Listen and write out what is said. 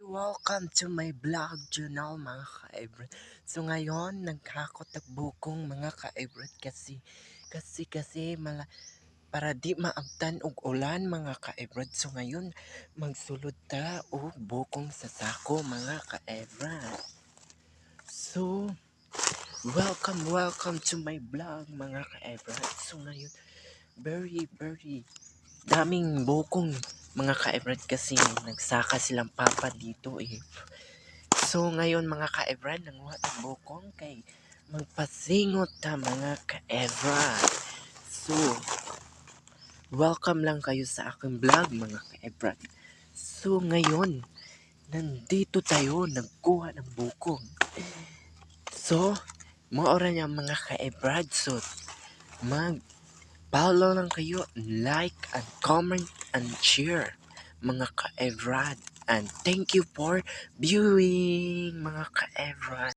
Welcome to my vlog channel mga ka-Ebrod. So ngayon, nagkakot ang bukong mga ka-Ebrod kasi kasi kasi mala, para di maabtan og ulan mga ka-Ebrod. So ngayon, magsulod ta og bukong sa sako mga ka-Ebrod. So, welcome, welcome to my vlog mga ka-Ebrod. So ngayon, very, very daming bukong mga ka-Ebrad kasi nagsaka silang papa dito eh. So ngayon mga ka-Ebrad, nanguha ng bukong kay magpasingot ta mga ka-Ebrad. So, welcome lang kayo sa aking vlog mga ka-Ebrad. So ngayon, nandito tayo nagkuha ng bukong. So, maura niya mga ka-Ebrad. So, mag follow lang kayo, like and comment and share mga ka-Evrad. And thank you for viewing mga ka-Evrad.